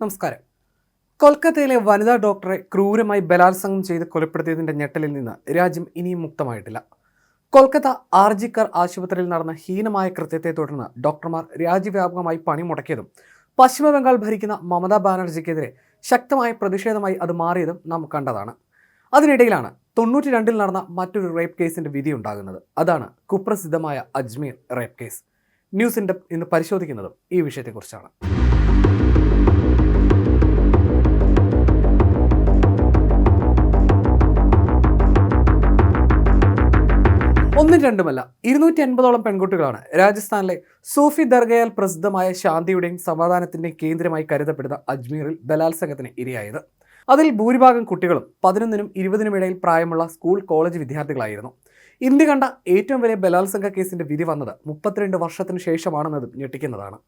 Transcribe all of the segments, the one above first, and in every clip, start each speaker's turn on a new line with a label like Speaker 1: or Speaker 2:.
Speaker 1: നമസ്കാരം. കൊൽക്കത്തയിലെ വനിതാ ഡോക്ടറെ ക്രൂരമായി ബലാത്സംഗം ചെയ്ത് കൊലപ്പെടുത്തിയതിന്റെ ഞെട്ടലിൽ നിന്ന് രാജ്യം ഇനിയും മുക്തമായിട്ടില്ല. കൊൽക്കത്ത ആർജിക്കർ ആശുപത്രിയിൽ നടന്ന ഹീനമായ കൃത്യത്തെ തുടർന്ന് ഡോക്ടർമാർ രാജ്യവ്യാപകമായി പണിമുടക്കിയതും പശ്ചിമ ബംഗാൾ ഭരിക്കുന്ന മമതാ ബാനർജിക്കെതിരെ ശക്തമായ പ്രതിഷേധമായി അത് മാറിയതും നാം കണ്ടതാണ്. അതിനിടയിലാണ് തൊണ്ണൂറ്റി രണ്ടിൽ നടന്ന മറ്റൊരു റേപ്പ് കേസിന്റെ വിധി ഉണ്ടാകുന്നത്. അതാണ് കുപ്രസിദ്ധമായ Ajmer rape case. News in depth ഇന്ന് പരിശോധിക്കുന്നതും ഈ വിഷയത്തെക്കുറിച്ചാണ്. ഒന്നും രണ്ടുമല്ല ഇരുന്നൂറ്റി അൻപതോളം പെൺകുട്ടികളാണ്. രാജസ്ഥാനിലെ സൂഫി ദർഗയാൽ പ്രസിദ്ധമായ ശാന്തിയുടെയും സമാധാനത്തിന്റെയും കേന്ദ്രമായി കരുതപ്പെടുന്ന അജ്മീറിൽ ബലാത്സംഗത്തിന് ഇരയായത്. അതിൽ ഭൂരിഭാഗം കുട്ടികളും പതിനൊന്നിനും ഇരുപതിനും ഇടയിൽ പ്രായമുള്ള സ്കൂൾ കോളേജ് വിദ്യാർത്ഥികളായിരുന്നു. ഇന്ത്യ കണ്ട ഏറ്റവും വലിയ ബലാത്സംഗ കേസിന്റെ വിധി വന്നത് മുപ്പത്തിരണ്ട് വർഷത്തിന് ശേഷമാണെന്നതും ഞെട്ടിക്കുന്നതാണ്.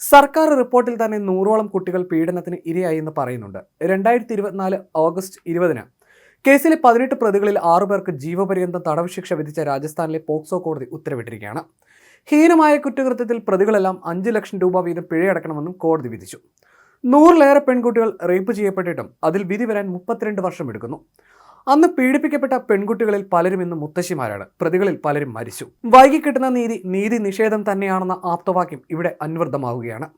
Speaker 1: സർക്കാർ റിപ്പോർട്ടിൽ തന്നെ നൂറോളം കുട്ടികൾ പീഡനത്തിന് ഇരയായി എന്ന് പറയുന്നുണ്ട്. രണ്ടായിരത്തി ഇരുപത്തിനാല് ഓഗസ്റ്റ് ഇരുപതിന് കേസിലെ പതിനെട്ട് പ്രതികളിൽ ആറുപേർക്ക് ജീവപര്യന്തം തടവ് ശിക്ഷ വിധിച്ച രാജസ്ഥാനിലെ പോക്സോ കോടതി ഉത്തരവിട്ടിരിക്കുകയാണ്. ഹീനമായ കുറ്റകൃത്യത്തിൽ പ്രതികളെല്ലാം അഞ്ച് ലക്ഷം രൂപ വീതം പിഴയടക്കണമെന്നും കോടതി വിധിച്ചു. നൂറിലേറെ പെൺകുട്ടികൾ റേപ്പ് ചെയ്യപ്പെട്ടിട്ടും അതിൽ വിധി വരാൻ മുപ്പത്തിരണ്ട് വർഷം എടുക്കുന്നു. അന്ന് പീഡിപ്പിക്കപ്പെട്ട പെൺകുട്ടികളിൽ പലരും ഇന്ന് മുത്തശ്ശിമാരാണ്. പ്രതികളിൽ പലരും മരിച്ചു. വൈകി കിട്ടുന്ന നീതി നീതി നിഷേധം തന്നെയാണെന്ന ആപ്തവാക്യം ഇവിടെ അന്വർത്ഥമാവുകയാണ്.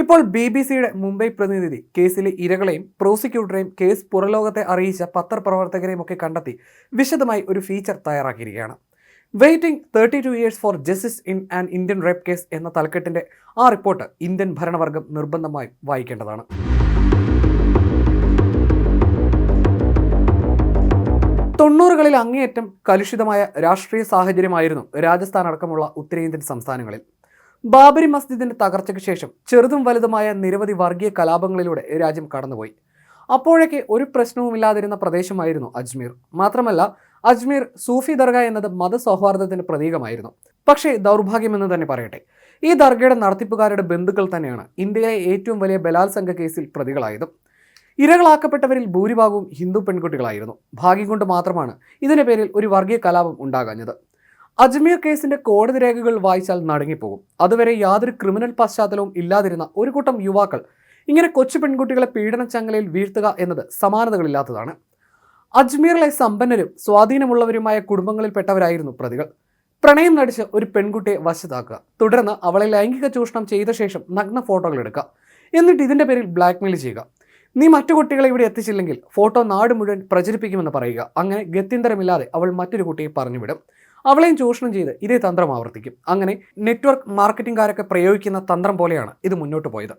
Speaker 1: ഇപ്പോൾ ബി ബി സിയുടെ മുംബൈ പ്രതിനിധി കേസിലെ ഇരകളെയും പ്രോസിക്യൂട്ടറെയും കേസ് പുറലോകത്തെ അറിയിച്ച പത്രപ്രവർത്തകരെയും ഒക്കെ കണ്ടെത്തി വിശദമായി ഒരു feature തയ്യാറാക്കിയിരിക്കുകയാണ്. Waiting thirty two years for justice in an Indian rape case എന്ന തലക്കെട്ടിന്റെ ആ റിപ്പോർട്ട് ഇന്ത്യൻ ഭരണവർഗം നിർബന്ധമായും വായിക്കേണ്ടതാണ്. തൊണ്ണൂറുകളിൽ അങ്ങേയറ്റം കലുഷിതമായ രാഷ്ട്രീയ സാഹചര്യമായിരുന്നു രാജസ്ഥാൻ അടക്കമുള്ള ഉത്തരേന്ത്യൻ സംസ്ഥാനങ്ങളിൽ. ബാബരി മസ്ജിദിന്റെ തകർച്ചയ്ക്ക് ശേഷം ചെറുതും വലുതുമായ നിരവധി വർഗീയ കലാപങ്ങളിലൂടെ രാജ്യം കടന്നുപോയി. അപ്പോഴേക്ക് ഒരു പ്രശ്നവുമില്ലാതിരുന്ന പ്രദേശമായിരുന്നു അജ്മീർ. മാത്രമല്ല അജ്മീർ സൂഫി ദർഗ എന്നത് മതസൗഹാർദ്ദത്തിന്റെ പ്രതീകമായിരുന്നു. പക്ഷേ ദൗർഭാഗ്യമെന്ന് തന്നെ പറയട്ടെ. ഈ ദർഗയുടെ നടത്തിപ്പുകാരുടെ ബന്ധുക്കൾ തന്നെയാണ് ഇന്ത്യയിലെ ഏറ്റവും വലിയ ബലാത്സംഗ കേസിൽ പ്രതികളായതും. ഇരകളാക്കപ്പെട്ടവരിൽ ഭൂരിഭാഗവും ഹിന്ദു പെൺകുട്ടികളായിരുന്നു. ഭാഗ്യം കൊണ്ട് മാത്രമാണ് ഇതിന്റെ പേരിൽ ഒരു വർഗീയ കലാപം ഉണ്ടാകാഞ്ഞത്. അജ്മീർ കേസിന്റെ കോടതി രേഖകൾ വായിച്ചാൽ നടുങ്ങിപ്പോകും. അതുവരെ യാതൊരു ക്രിമിനൽ പശ്ചാത്തലവും ഇല്ലാതിരുന്ന ഒരു കൂട്ടം യുവാക്കൾ ഇങ്ങനെ കൊച്ചു പെൺകുട്ടികളെ പീഡനച്ചങ്ങലയിൽ വീഴ്ത്തുക എന്നത് സമാനതകളില്ലാത്തതാണ്. അജ്മീറിലെ സമ്പന്നരും സ്വാധീനമുള്ളവരുമായ കുടുംബങ്ങളിൽപ്പെട്ടവരായിരുന്നു പ്രതികൾ. പ്രണയം നടിച്ച് ഒരു പെൺകുട്ടിയെ വശത്താക്കുക തുടർന്ന് അവളെ ലൈംഗിക ചൂഷണം ചെയ്ത ശേഷം നഗ്ന ഫോട്ടോകൾ എടുക്കുക എന്നിട്ട് ഇതിന്റെ പേരിൽ ബ്ലാക്ക്മെയിൽ ചെയ്യുക. നീ മറ്റു കുട്ടികളെ ഇവിടെ എത്തിച്ചില്ലെങ്കിൽ ഫോട്ടോ നാട് മുഴുവൻ പ്രചരിപ്പിക്കുമെന്ന് പറയുക. അങ്ങനെ ഗത്യന്തരമില്ലാതെ അവൾ മറ്റൊരു കുട്ടിയെ പറഞ്ഞുവിടും. അവളെയും ചൂഷണം ചെയ്ത് ഇതേ തന്ത്രം ആവർത്തിക്കും. അങ്ങനെ നെറ്റ്വർക്ക് മാർക്കറ്റിംഗുകാരൊക്കെ പ്രയോഗിക്കുന്ന തന്ത്രം പോലെയാണ് ഇത് മുന്നോട്ട് പോയത്.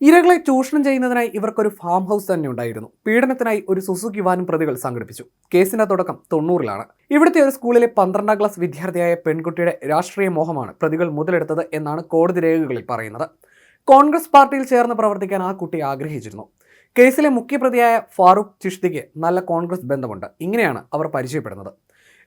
Speaker 1: ഇരകളെ ചൂഷണം ചെയ്യുന്നതിനായി ഇവർക്കൊരു ഫാം ഹൗസ് തന്നെ ഉണ്ടായിരുന്നു. പീഡനത്തിനായി ഒരു സുസുക്കി വാനും പ്രതികൾ സംഘടിപ്പിച്ചു. കേസിന്റെ തുടക്കം തൊണ്ണൂറിലാണ്. ഇവിടുത്തെ ഒരു സ്കൂളിലെ പന്ത്രണ്ടാം ക്ലാസ് വിദ്യാർത്ഥിയായ പെൺകുട്ടിയുടെ രാഷ്ട്രീയ മോഹമാണ് പ്രതികൾ മുതലെടുത്തത് എന്നാണ് കോടതി രേഖകളിൽ പറയുന്നത്. കോൺഗ്രസ് പാർട്ടിയിൽ ചേർന്ന് പ്രവർത്തിക്കാൻ ആ കുട്ടി ആഗ്രഹിച്ചിരുന്നു. കേസിലെ മുഖ്യപ്രതിയായ ഫാറൂഖ് ചിഷ്തിക്ക് നല്ല കോൺഗ്രസ് ബന്ധമുണ്ട്. ഇങ്ങനെയാണ് അവർ പരിചയപ്പെടുന്നത്.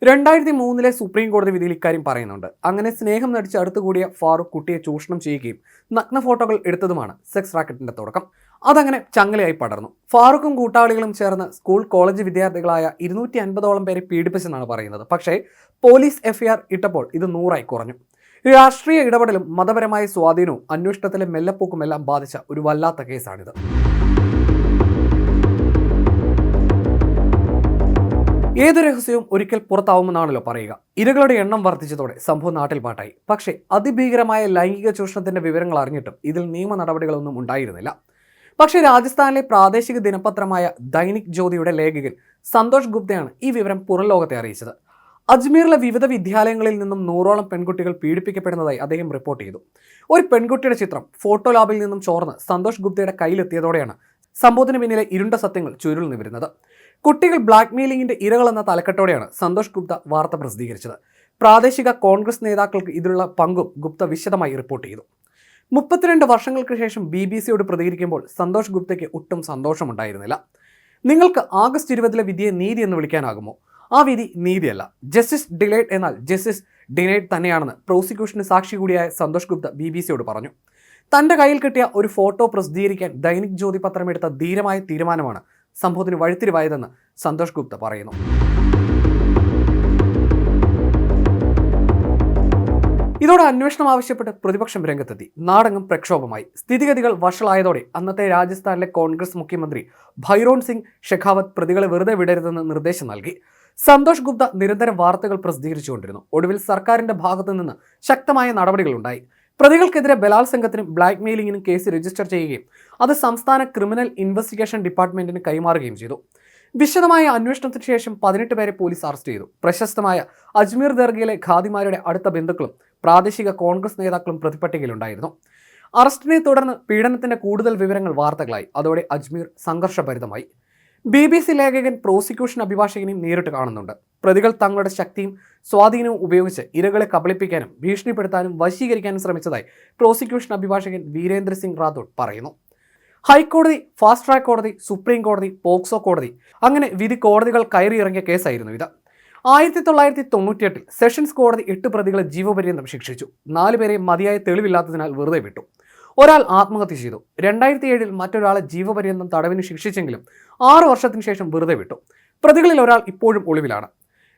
Speaker 1: രണ്ടായിരത്തി മൂന്നിലെ സുപ്രീം കോടതി വിധിയിൽ ഇക്കാര്യം പറയുന്നുണ്ട്. അങ്ങനെ സ്നേഹം നടിച്ച് അടുത്തുകൂടിയ ഫാറൂഖ് കുട്ടിയെ ചൂഷണം ചെയ്യുകയും നഗ്ന ഫോട്ടോകൾ എടുത്തതുമാണ് സെക്സ് റാക്കറ്റിന്റെ തുടക്കം. അതങ്ങനെ ചങ്ങലയായി പടർന്നു. ഫാറൂഖും കൂട്ടാളികളും ചേർന്ന് സ്കൂൾ കോളേജ് വിദ്യാർത്ഥികളായ ഇരുന്നൂറ്റി അൻപതോളം പേരെ പീഡിപ്പിച്ചെന്നാണ് പറയുന്നത്. പക്ഷേ പോലീസ് എഫ്ഐആർ ഇട്ടപ്പോൾ ഇത് നൂറായി കുറഞ്ഞു. രാഷ്ട്രീയ ഇടപെടലും മതപരമായ സ്വാധീനവും അന്വേഷണത്തിലെ മെല്ലപ്പോക്കുമെല്ലാം ബാധിച്ച ഒരു വല്ലാത്ത കേസാണിത്. ഏത് രഹസ്യവും ഒരിക്കൽ പുറത്താവുമെന്നാണല്ലോ പറയുക. ഇരകളുടെ എണ്ണം വർദ്ധിച്ചതോടെ സംഭവം നാട്ടിൽ പാട്ടായി. പക്ഷേ അതിഭീകരമായ ലൈംഗിക ചൂഷണത്തിന്റെ വിവരങ്ങൾ അറിഞ്ഞിട്ടും ഇതിൽ നിയമ നടപടികളൊന്നും ഉണ്ടായിരുന്നില്ല. പക്ഷേ രാജസ്ഥാനിലെ പ്രാദേശിക ദിനപത്രമായ ദൈനിക് ജ്യോതിയുടെ ലേഖകൻ സന്തോഷ് ഗുപ്തയാണ് ഈ വിവരം പുറം ലോകത്തെ അറിയിച്ചത്. അജ്മീറിലെ വിവിധ വിദ്യാലയങ്ങളിൽ നിന്നും നൂറോളം പെൺകുട്ടികൾ പീഡിപ്പിക്കപ്പെടുന്നതായി അദ്ദേഹം റിപ്പോർട്ട് ചെയ്തു. ഒരു പെൺകുട്ടിയുടെ ചിത്രം ഫോട്ടോ ലാബിൽ നിന്നും ചോർന്ന് സന്തോഷ് ഗുപ്തയുടെ കയ്യിലെത്തിയതോടെയാണ് സംഭവത്തിന് പിന്നിലെ ഇരുണ്ട സത്യങ്ങൾ ചുരുൾ നിവരുന്നത്. കുട്ടികൾ ബ്ലാക്ക് മെയിലിംഗിന്റെ ഇരകൾ എന്ന തലക്കെട്ടോടെയാണ് സന്തോഷ് ഗുപ്ത വാർത്ത പ്രസിദ്ധീകരിച്ചത്. പ്രാദേശിക കോൺഗ്രസ് നേതാക്കൾക്ക് ഇതിലുള്ള പങ്കും ഗുപ്ത വിശദമായി റിപ്പോർട്ട് ചെയ്തു. മുപ്പത്തിരണ്ട് വർഷങ്ങൾക്ക് ശേഷം ബി ബി സിയോട് പ്രതികരിക്കുമ്പോൾ സന്തോഷ് ഗുപ്തയ്ക്ക് ഒട്ടും സന്തോഷമുണ്ടായിരുന്നില്ല. നിങ്ങൾക്ക് ആഗസ്റ്റ് ഇരുപതിലെ വിധിയെ നീതി എന്ന് വിളിക്കാനാകുമോ? ആ വിധി നീതിയല്ല. ജസ്റ്റിസ് ഡിലേഡ് എന്നാൽ ജസ്റ്റിസ് ഡിനേഡ് തന്നെയാണെന്ന് പ്രോസിക്യൂഷന് സാക്ഷി കൂടിയായ സന്തോഷ് ഗുപ്ത ബി ബി സിയോട് പറഞ്ഞു. തന്റെ കയ്യിൽ കിട്ടിയ ഒരു ഫോട്ടോ പ്രസിദ്ധീകരിക്കാൻ ദൈനിക് ജ്യോതി പത്രം എടുത്ത ധീരമായ തീരുമാനമാണ് സംഭവത്തിന് വഴിത്തിരിവായതെന്ന് സന്തോഷ് ഗുപ്ത പറയുന്നു. ഇതോടെ അന്വേഷണം ആവശ്യപ്പെട്ട് പ്രതിപക്ഷം രംഗത്തെത്തി. നാടകം പ്രക്ഷോഭമായി. സ്ഥിതിഗതികൾ വഷളായതോടെ അന്നത്തെ രാജസ്ഥാനിലെ കോൺഗ്രസ് മുഖ്യമന്ത്രി ഭൈറോൺ സിംഗ് ഷെഖാവത്ത് പ്രതികളെ വെറുതെ വിടരുതെന്ന് നിർദ്ദേശം നൽകി. സന്തോഷ് ഗുപ്ത നിരന്തരം വാർത്തകൾ പ്രസിദ്ധീകരിച്ചുകൊണ്ടിരുന്നു. ഒടുവിൽ സർക്കാരിന്റെ ഭാഗത്തു നിന്ന് ശക്തമായ നടപടികളുണ്ടായി. പ്രതികൾക്കെതിരെ ബലാത്സംഗത്തിനും ബ്ലാക്ക് മെയിലിങ്ങിനും കേസ് രജിസ്റ്റർ ചെയ്യുകയും അത് സംസ്ഥാന ക്രിമിനൽ ഇൻവെസ്റ്റിഗേഷൻ ഡിപ്പാർട്ട്മെന്റിന് കൈമാറുകയും ചെയ്തു. വിശദമായ അന്വേഷണത്തിന് ശേഷം പതിനെട്ട് പേരെ പോലീസ് അറസ്റ്റ് ചെയ്തു. പ്രശസ്തമായ അജ്മീർ ദർഗയിലെ ഖാദിമാരുടെ അടുത്ത ബന്ധുക്കളും പ്രാദേശിക കോൺഗ്രസ് നേതാക്കളും പ്രതിപട്ടികയിലുണ്ടായിരുന്നു അറസ്റ്റിനെ തുടർന്ന് പീഡനത്തിന്റെ കൂടുതൽ വിവരങ്ങൾ വാർത്തകളായി. അതോടെ അജ്മീർ സംഘർഷഭരിതമായി. ബി ബി സി ലേഖകൻ പ്രോസിക്യൂഷൻ അഭിഭാഷകനെയും നേരിട്ട് കാണുന്നുണ്ട്. പ്രതികൾ തങ്ങളുടെ ശക്തിയും സ്വാധീനവും ഉപയോഗിച്ച് ഇരകളെ കബളിപ്പിക്കാനും ഭീഷണിപ്പെടുത്താനും വശീകരിക്കാനും ശ്രമിച്ചതായി പ്രോസിക്യൂഷൻ അഭിഭാഷകൻ വീരേന്ദ്ര സിംഗ് റാത്തോഡ് പറയുന്നു. ഹൈക്കോടതി ഫാസ്റ്റ് ട്രാക്ക് കോടതി സുപ്രീം കോടതി പോക്സോ കോടതി അങ്ങനെ വിധി കോടതികൾ കയറിയിറങ്ങിയ കേസായിരുന്നു ഇത്. ആയിരത്തി തൊള്ളായിരത്തി തൊണ്ണൂറ്റിയെട്ടിൽ സെഷൻസ് കോടതി എട്ട് പ്രതികളെ ജീവപര്യന്തം ശിക്ഷിച്ചു. നാലുപേരെ മതിയായ തെളിവില്ലാത്തതിനാൽ വെറുതെ വിട്ടു. ഒരാൾ ആത്മഹത്യ ചെയ്തു. രണ്ടായിരത്തി ഏഴിൽ മറ്റൊരാളെ ജീവപര്യന്തം തടവിന് ശിക്ഷിച്ചെങ്കിലും ആറു വർഷത്തിന് ശേഷം വെറുതെ വിട്ടു. പ്രതികളിൽ ഒരാൾ ഇപ്പോഴും ഒളിവിലാണ്.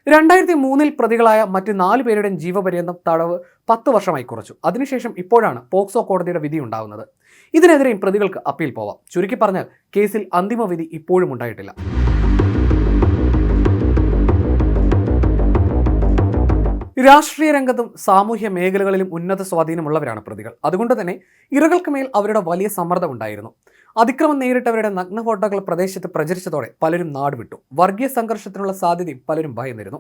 Speaker 1: രണ്ടായിരത്തി മൂന്നിൽ പ്രതികളായ മറ്റ് നാല് പേരുടെയും ജീവപര്യന്തം തടവ് പത്ത് വർഷമായി കുറച്ചു. അതിനുശേഷം ഇപ്പോഴാണ് പോക്സോ കോടതിയുടെ വിധി ഉണ്ടാകുന്നത് ഇതിനെതിരെയും പ്രതികൾക്ക് അപ്പീൽ പോവാം. ചുരുക്കി പറഞ്ഞാൽ കേസിൽ അന്തിമ വിധി ഇപ്പോഴും ഉണ്ടായിട്ടില്ല. രാഷ്ട്രീയ രംഗത്തും സാമൂഹ്യ മേഖലകളിലും ഉന്നത സ്വാധീനമുള്ളവരാണ് പ്രതികൾ. അതുകൊണ്ട് തന്നെ ഇരകൾക്ക് മേൽ അവരുടെ വലിയ സമ്മർദ്ദം ഉണ്ടായിരുന്നു. അതിക്രമം നേരിട്ടവരുടെ നഗ്ന ഫോട്ടോകൾ പ്രദേശത്ത് പ്രചരിച്ചതോടെ പലരും നാടുവിട്ടു. വർഗീയ സംഘർഷത്തിനുള്ള സാധ്യതയും പലരും ഭയന്നിരുന്നു.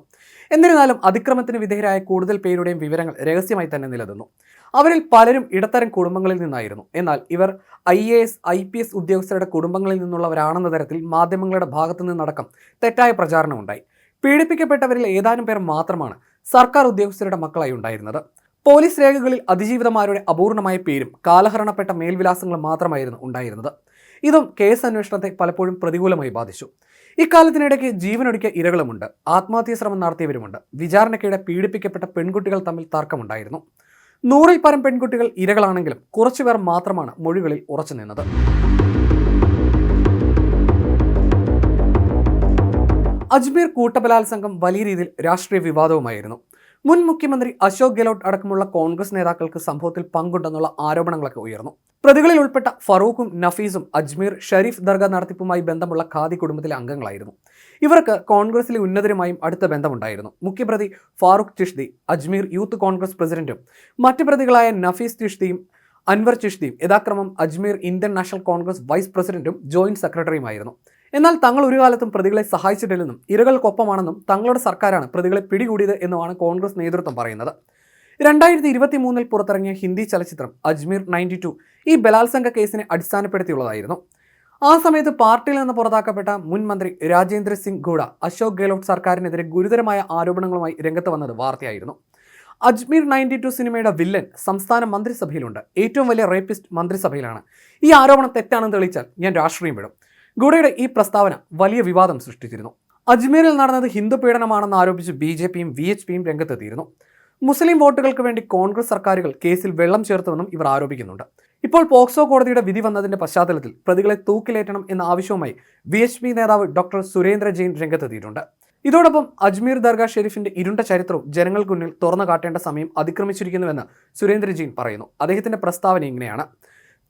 Speaker 1: എന്നിരുന്നാലും അതിക്രമത്തിന് വിധേയരായ കൂടുതൽ പേരുടെയും വിവരങ്ങൾ രഹസ്യമായി തന്നെ നിലനിന്നു. അവരിൽ പലരും ഇടത്തരം കുടുംബങ്ങളിൽ നിന്നായിരുന്നു. എന്നാൽ ഇവർ I A S I P S ഉദ്യോഗസ്ഥരുടെ കുടുംബങ്ങളിൽ നിന്നുള്ളവരാണെന്ന തരത്തിൽ മാധ്യമങ്ങളുടെ ഭാഗത്തു നിന്നടക്കം തെറ്റായ പ്രചാരണമുണ്ടായി പീഡിപ്പിക്കപ്പെട്ടവരിൽ ഏതാനും പേർ മാത്രമാണ് സർക്കാർ ഉദ്യോഗസ്ഥരുടെ മക്കളായി ഉണ്ടായിരുന്നത്. പോലീസ് രേഖകളിൽ അതിജീവിതമാരുടെ അപൂർണമായ പേരും കാലഹരണപ്പെട്ട മേൽവിലാസങ്ങളും മാത്രമായിരുന്നു ഉണ്ടായിരുന്നത്. ഇതും കേസ് അന്വേഷണത്തെ പലപ്പോഴും പ്രതികൂലമായി ബാധിച്ചു. ഇക്കാലത്തിനിടയ്ക്ക് ജീവനൊടുക്കിയ ഇരകളുമുണ്ട് ആത്മഹത്യാ ശ്രമം നടത്തിയവരുമുണ്ട് വിചാരണയ്ക്കിടെ പീഡിപ്പിക്കപ്പെട്ട പെൺകുട്ടികൾ തമ്മിൽ തർക്കമുണ്ടായിരുന്നു. നൂറിൽ പരം പെൺകുട്ടികൾ ഇരകളാണെങ്കിലും കുറച്ചുപേർ മാത്രമാണ് മൊഴികളിൽ ഉറച്ചു നിന്നത്. അജ്മീർ കൂട്ടബലാത്സംഗം വലിയ രീതിയിൽ രാഷ്ട്രീയ വിവാദവുമായിരുന്നു. മുൻ മുഖ്യമന്ത്രി അശോക് ഗെഹ്ലോട്ട് അടക്കമുള്ള കോൺഗ്രസ് നേതാക്കൾക്ക് സംഭവത്തിൽ പങ്കുണ്ടെന്നുള്ള ആരോപണങ്ങളൊക്കെ ഉയർന്നു. പ്രതികളിൽ ഉൾപ്പെട്ട ഫറൂഖും നഫീസും അജ്മീർ ഷരീഫ് ദർഗ നടത്തിപ്പുമായി ബന്ധമുള്ള ഖാദി കുടുംബത്തിലെ അംഗങ്ങളായിരുന്നു. ഇവർക്ക് കോൺഗ്രസിലെ ഉന്നതരുമായും അടുത്ത ബന്ധമുണ്ടായിരുന്നു. മുഖ്യപ്രതി ഫാറൂഖ് ചിഷ്തി അജ്മീർ യൂത്ത് കോൺഗ്രസ് പ്രസിഡന്റും മറ്റു പ്രതികളായ നഫീസ് ചിഷ്തിയും അൻവർ ചിഷ്തിയും യഥാക്രമം Ajmer Indian national Congress vice പ്രസിഡന്റും ജോയിന്റ് സെക്രട്ടറിയുമായിരുന്നു. എന്നാൽ തങ്ങൾ ഒരു കാലത്തും പ്രതികളെ സഹായിച്ചിട്ടില്ലെന്നും ഇരകൾക്കൊപ്പമാണെന്നും തങ്ങളുടെ സർക്കാരാണ് പ്രതികളെ പിടികൂടിയത് എന്നുമാണ് കോൺഗ്രസ് നേതൃത്വം പറയുന്നത്. രണ്ടായിരത്തി ഇരുപത്തി മൂന്നിൽ പുറത്തിറങ്ങിയ ഹിന്ദി ചലച്ചിത്രം അജ്മീർ നയന്റി ടു ഈ ബലാത്സംഗ കേസിനെ അടിസ്ഥാനപ്പെടുത്തിയുള്ളതായിരുന്നു. ആ സമയത്ത് പാർട്ടിയിൽ നിന്ന് പുറത്താക്കപ്പെട്ട മുൻ മന്ത്രി രാജേന്ദ്ര സിംഗ് ഗൂഡ അശോക് ഗെഹ്ലോട്ട് സർക്കാരിനെതിരെ ഗുരുതരമായ ആരോപണങ്ങളുമായി രംഗത്ത് വന്നത് വാർത്തയായിരുന്നു. അജ്മീർ നയന്റി ടു സിനിമയുടെ വില്ലൻ സംസ്ഥാന മന്ത്രിസഭയിലുണ്ട്. ഏറ്റവും വലിയ റേപ്പിസ്റ്റ് മന്ത്രിസഭയിലാണ്. ഈ ആരോപണം തെറ്റാണെന്ന് തെളിയിച്ചാൽ ഞാൻ രാഷ്ട്രീയം വിടും. ഗുഡയുടെ ഈ പ്രസ്താവന വലിയ വിവാദം സൃഷ്ടിച്ചിരുന്നു. അജ്മീറിൽ നടന്നത് ഹിന്ദു പീഡനമാണെന്ന് ആരോപിച്ച് ബി ജെ പിയും വി എച്ച് പിയും രംഗത്തെത്തിയിരുന്നു. മുസ്ലിം വോട്ടുകൾക്ക് വേണ്ടി കോൺഗ്രസ് സർക്കാരുകൾ കേസിൽ വെള്ളം ചേർത്തുവെന്നും ഇവർ ആരോപിക്കുന്നുണ്ട്. ഇപ്പോൾ പോക്സോ കോടതിയുടെ വിധി വന്നതിന്റെ പശ്ചാത്തലത്തിൽ പ്രതികളെ തൂക്കിലേറ്റണം എന്ന ആവശ്യവുമായി വി എച്ച് പി നേതാവ് ഡോക്ടർ സുരേന്ദ്ര ജെയിൻ രംഗത്തെത്തിയിട്ടുണ്ട്. ഇതോടൊപ്പം അജ്മീർ ദർഗ ഷെരീഫിന്റെ ഇരുണ്ട ചരിത്രവും ജനങ്ങൾക്ക് മുന്നിൽ തുറന്നു കാട്ടേണ്ട സമയം അതിക്രമിച്ചിരിക്കുന്നുവെന്ന് സുരേന്ദ്ര ജെയിൻ പറയുന്നു. അദ്ദേഹത്തിന്റെ പ്രസ്താവന ഇങ്ങനെയാണ്.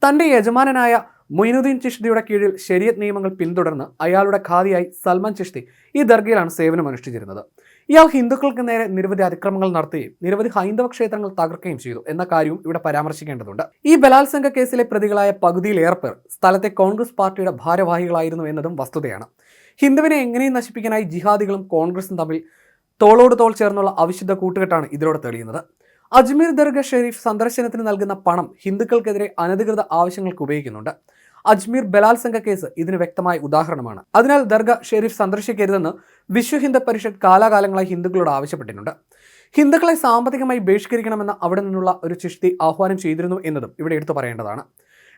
Speaker 1: തന്റെ യജമാനനായ മൊയിനുദ്ദീൻ ചിഷ്തിയുടെ കീഴിൽ ശരീരത് നിയമങ്ങൾ പിന്തുടർന്ന് അയാളുടെ ഖാദിയായി സൽമാൻ ചിഷ്തി ഈ ദർഗയിലാണ് സേവനമനുഷ്ഠിച്ചിരുന്നത് ഇയാൾ ഹിന്ദുക്കൾക്ക് നേരെ നിരവധി അതിക്രമങ്ങൾ നടത്തുകയും നിരവധി ഹൈന്ദവ ക്ഷേത്രങ്ങൾ തകർക്കുകയും ചെയ്തു എന്ന കാര്യവും ഇവിടെ പരാമർശിക്കേണ്ടതുണ്ട്. ഈ ബലാത്സംഗ കേസിലെ പ്രതികളായ പകുതിയിലേറെ പേർ സ്ഥലത്തെ കോൺഗ്രസ് പാർട്ടിയുടെ ഭാരവാഹികളായിരുന്നു എന്നതും വസ്തുതയാണ്. ഹിന്ദുവിനെ എങ്ങനെയും നശിപ്പിക്കാനായി ജിഹാദികളും കോൺഗ്രസും തമ്മിൽ തോളോട് തോൾ ചേർന്നുള്ള അവിശുദ്ധ കൂട്ടുകെട്ടാണ് ഇതിലൂടെ തെളിയുന്നത്. അജ്മീർ ദർഗ ഷെരീഫ് സന്ദർശനത്തിന് നൽകുന്ന പണം ഹിന്ദുക്കൾക്കെതിരെ അനധികൃത ആവശ്യങ്ങൾക്ക് ഉപയോഗിക്കുന്നുണ്ട്. അജ്മീർ ബലാത്സംഗ കേസ് ഇതിന് വ്യക്തമായ ഉദാഹരണമാണ്. അതിനാൽ ദർഗ ഷെരീഫ് സന്ദർശിക്കരുതെന്ന് വിശ്വ ഹിന്ദു പരിഷത്ത് കാലാകാലങ്ങളായി ഹിന്ദുക്കളോട് ആവശ്യപ്പെട്ടിട്ടുണ്ട്. ഹിന്ദുക്കളെ സാമ്പത്തികമായി ബഹിഷ്കരിക്കണമെന്ന് അവിടെ നിന്നുള്ള ഒരു ചിഷ്ടി ആഹ്വാനം ചെയ്തിരുന്നു എന്നതും ഇവിടെ എടുത്തു പറയേണ്ടതാണ്.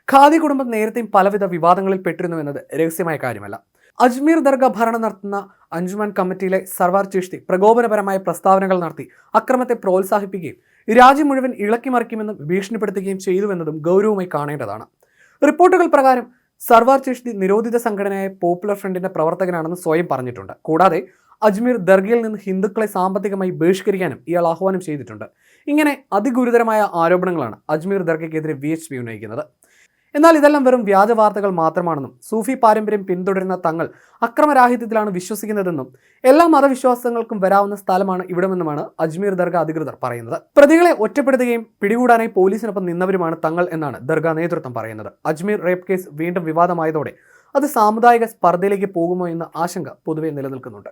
Speaker 1: ഖാദി കുടുംബം നേരത്തെയും പലവിധ വിവാദങ്ങളിൽ പെട്ടിരുന്നു എന്നത് രഹസ്യമായ കാര്യമല്ല. അജ്മീർ ദർഗ ഭരണം നടത്തുന്ന അഞ്ജുമാൻ കമ്മിറ്റിയിലെ സർവാർ ചിഷ്തി പ്രകോപനപരമായ പ്രസ്താവനകൾ നടത്തി അക്രമത്തെ പ്രോത്സാഹിപ്പിക്കുകയും രാജ്യം മുഴുവൻ ഇളക്കി മറിക്കുമെന്നും ഭീഷണിപ്പെടുത്തുകയും ചെയ്തുവെന്നതും ഗൗരവമായി കാണേണ്ടതാണ്. റിപ്പോർട്ടുകൾ പ്രകാരം സർവാർ ചേഷ്ടി നിരോധിത സംഘടനയായ പോപ്പുലർ ഫ്രണ്ടിന്റെ പ്രവർത്തകനാണെന്ന് സ്വയം പറഞ്ഞിട്ടുണ്ട്. കൂടാതെ അജ്മീർ ദർഗയിൽ നിന്ന് ഹിന്ദുക്കളെ സാമ്പത്തികമായി ബഹിഷ്കരിക്കാനും ഇയാൾ ആഹ്വാനം ചെയ്തിട്ടുണ്ട്. ഇങ്ങനെ അതിഗുരുതരമായ ആരോപണങ്ങളാണ് അജ്മീർ ദർഗയ്ക്കെതിരെ വി എച്ച് പി ഉന്നയിക്കുന്നത്. എന്നാൽ ഇതെല്ലാം വെറും വ്യാജ വാർത്തകൾ മാത്രമാണെന്നും സൂഫി പാരമ്പര്യം പിന്തുടരുന്ന തങ്ങൾ അക്രമരാഹിത്യത്തിലാണ് വിശ്വസിക്കുന്നതെന്നും എല്ലാ മതവിശ്വാസങ്ങൾക്കും വരാവുന്ന സ്ഥലമാണ് ഇവിടമെന്നുമാണ് അജ്മീർ ദർഗ അധികൃതർ പറയുന്നത്. പ്രതികളെ ഒറ്റപ്പെടുത്തുകയും പിടികൂടാനായി പോലീസിനൊപ്പം നിന്നവരുമാണ് തങ്ങൾ എന്നാണ് ദർഗ നേതൃത്വം പറയുന്നത്. അജ്മീർ റേപ്പ് കേസ് വീണ്ടും വിവാദമായതോടെ അത് സാമുദായിക സ്പർദ്ധയിലേക്ക് പോകുമോ എന്ന ആശങ്ക പൊതുവെ നിലനിൽക്കുന്നുണ്ട്.